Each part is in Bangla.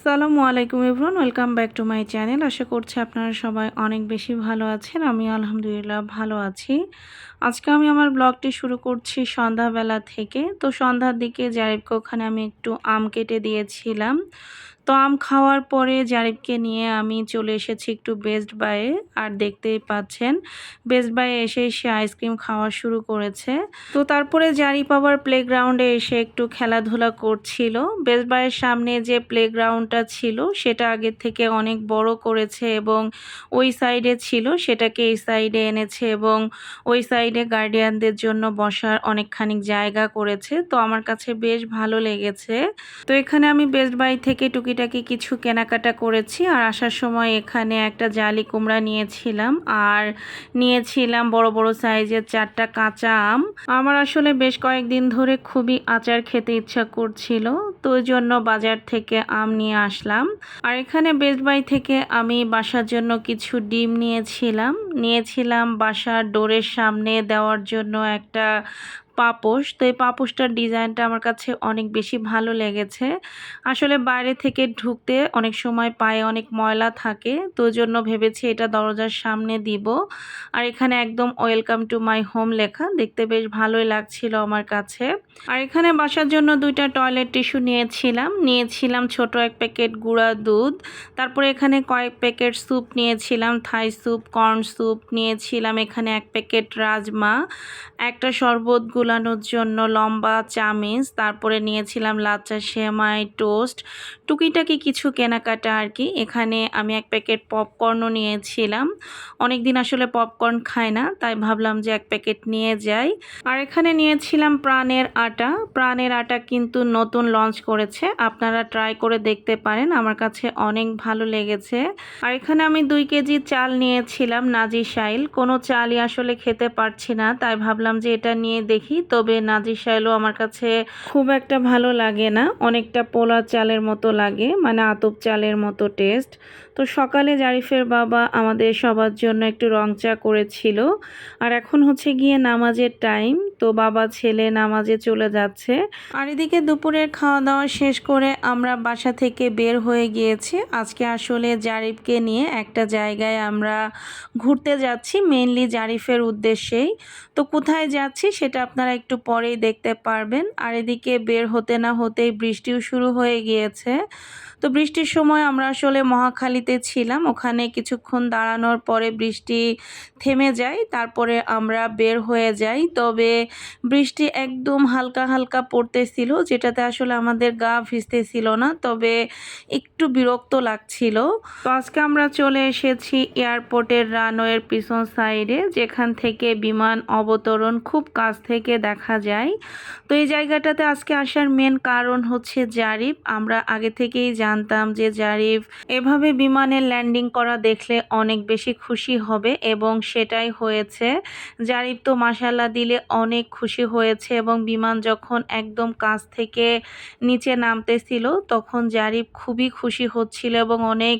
আসসালামু আলাইকুম everyone, welcome back to my channel. আশা করছি আপনারা সবাই অনেক বেশি ভালো আছেন, আমি আলহামদুলিল্লাহ ভালো আছি। আজকে আমি আমার ব্লগটি শুরু করছি সন্ধ্যাবেলা থেকে। তো সন্ধ্যার দিকে জারিবকে ওখানে আমি একটু আম কেটে দিয়েছিলাম। তো আম খাওয়ার পরে জারিফকে নিয়ে আমি চলে এসেছি একটু বেস্ট বাইয়ে আর দেখতেই পাচ্ছেন বেস্ট বাইয়ে এসে সে আইসক্রিম খাওয়া শুরু করেছে। তো তারপরে জারিফ আবার প্লেগ্রাউন্ডে এসে একটু খেলাধুলা করছিল। বেস্ট বাইয়ের সামনে যে প্লেগ্রাউন্ডটা ছিল, সেটা আগের থেকে অনেক বড় করেছে এবং ওই সাইডে ছিল, সেটাকে এই সাইডে এনেছে এবং ওই সাইডে গার্ডিয়ানদের জন্য বসার অনেকখানি জায়গা করেছে। তো আমার কাছে বেশ ভালো লেগেছে। তো এখানে আমি বেস্ট বাই থেকে টুকি টুকিটাকি কিছু কেনাকাটা করেছি আর আসার সময় এখানে একটা জালি কুমড়া নিয়েছিলাম আর নিয়েছিলাম বড় বড় সাইজের চারটা কাঁচা আম। আমার আসলে বেশ কয়েকদিন ধরে খুবই আচার খেতে ইচ্ছা করছিল, তো জন্য বাজার থেকে আম নিয়ে আসলাম। আর এখানে বেস্ট বাই থেকে আমি বাসার জন্য কিছু ডিম নিয়েছিলাম। নিয়েছিলাম বাসার ডোরের সামনে দেওয়ার জন্য একটা পাপোশ। তো এই পাপোশটার ডিজাইনটা আমার কাছে অনেক বেশি ভালো লেগেছে। আসলে বাইরে থেকে ঢুকতে অনেক সময় পায়ে অনেক ময়লা থাকে, তো জন্য ভেবেছি এটা দরজার সামনে দিব। আর এখানে একদম ওয়েলকাম টু মাই হোম লেখা, দেখতে বেশ ভালোই লাগছিল আমার কাছে। আর এখানে বাসার জন্য দুইটা টয়লেট টিস্যু নিয়েছিলাম। নিয়েছিলাম ছোট এক প্যাকেট গুঁড়া দুধ, তারপরে এখানে কয়েক প্যাকেট স্যুপ নিয়েছিলাম, থাই স্যুপ, কর্ন স্যুপ নিয়েছিলাম, এখানে এক প্যাকেট রাজমা, একটা শরবত গুলানোর জন্য লম্বা চামিচ তারপরে নিয়েছিলাম লাচ্চা সেমাই টোস্ট। টুকিটাকি কিছু কেনাকাটা আর কি। এখানে আমি এক প্যাকেট পপকর্নও নিয়েছিলাম। অনেক দিন আসলে পপকর্ন খায় না, তাই ভাবলাম যে এক প্যাকেট নিয়ে যাই। আর এখানে নিয়েছিলাম প্রাণের আটা। প্রাণের আটা কিন্তু নতুন লঞ্চ করেছে। আপনারা ট্রাই করে দেখতে পারেন, আমার কাছে অনেক ভালো লেগেছে। আর এখানে আমি দুই কেজি চাল নিয়েছিলাম নাজি সাইল কোনো চালই আসলে খেতে পারছি না, তাই ভাবলাম যে এটা নিয়ে দেখি তবে নাজির শাইলও আমার কাছে খুব একটা ভালো লাগে না। অনেকটা পোলা চালের মতো লাগে মানে আতপ চালের মতো টেস্ট তো সকালে জারিফের বাবা আমাদের সবার জন্য একটু রং চা করেছিল। আর এখন হচ্ছে গিয়ে নামাজের টাইম তো বাবা ছেলে নামাজে চলে যাচ্ছে। আর এদিকে দুপুরের খাওয়া দাওয়া শেষ করে আমরা বাসা থেকে বের হয়ে গিয়েছি। আজকে আসলে জারিফকে নিয়ে একটা জায়গায় আমরা ঘুরতে যাচ্ছি মেনলি জারিফের উদ্দেশ্যেই। তো কোথায় যাচ্ছি সেটা আপনারা একটু পরেই দেখতে পারবেন। আর এদিকে বের হতে না হতেই বৃষ্টিও শুরু হয়ে গিয়েছে। তো বৃষ্টির সময় আমরা আসলে মহাখালীতে ছিলাম। ওখানে কিছুক্ষণ দাঁড়ানোর পরে বৃষ্টি থেমে যায়, তারপরে আমরা বের হয়ে যাই। তবে বৃষ্টি একদম হালকা হালকা পড়তেছিল, যেটাতে আসলে আমাদের গা ভিজতেছিল না, তবে একটু বিরক্ত লাগছিল। তো আজকে আমরা চলে এসেছি এয়ারপোর্টের রানওয়ের পিছন সাইডে, যেখান থেকে বিমান অবতরণ খুব কাছ থেকে দেখা যায়। তো এই জায়গাটাতে আজকে আসার মেন কারণ হচ্ছে জারিফ। আমরা আগে থেকেই জানতাম যে জারিফ এভাবে বিমানে ল্যান্ডিং করা দেখলে অনেক বেশি খুশি হবে, এবং সেটাই হয়েছে। জারিফ তো মাসাল্লা দিলে অনেক খুশি হয়েছে এবং বিমান যখন একদম কাছ থেকে নিচে নামতেছিল, তখন জারিফ খুবই খুশি হচ্ছিল এবং অনেক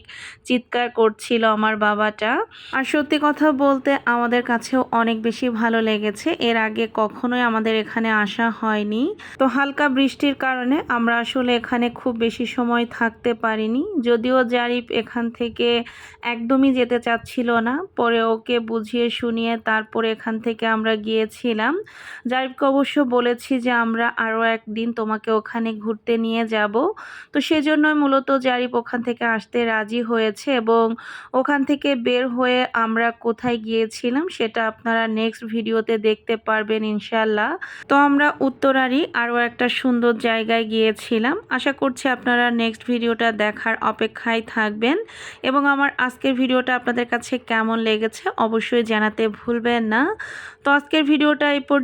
চিৎকার করছিল আমার বাবাটা। আর সত্যি কথা বলতে আমাদের কাছেও অনেক বেশি ভালো লেগেছে। এর আগে কখনোই আমাদের এখানে আসা হয়নি। তো হালকা বৃষ্টির কারণে আমরা আসলে এখানে খুব বেশি সময় থাকতে পারিনি। যদিও জারিফ এখান থেকে একদমই যেতে চাচ্ছিল না, পরে ওকে বুঝিয়ে শুনিয়ে তারপরে এখান থেকে আমরা গিয়েছিলাম। জারিফকে অবশ্য বলেছি যে আমরা আরও একদিন তোমাকে ওখানে ঘুরতে নিয়ে যাব। তো সেজন্যই মূলত জারিফ ওখান থেকে আসতে রাজি হয়েছে এবং ওখান থেকে বের হয়ে আমরা কোথায় গিয়েছিলাম সেটা আপনারা নেক্সট ভিডিওতে দেখতে পারবেন ইনশাল্লাহ তো আমরা উত্তরারই আরও একটা সুন্দর জায়গায় গিয়েছিলাম। আশা করছি আপনারা নেক্সট ভিডিওটা দেখার অপেক্ষায় থাকবেন এবং আমার আজকের ভিডিওটা আপনাদের কাছে কেমন লেগেছে অবশ্যই জানাতে ভুলবেন না। তো আজকের ভিডিওটা এই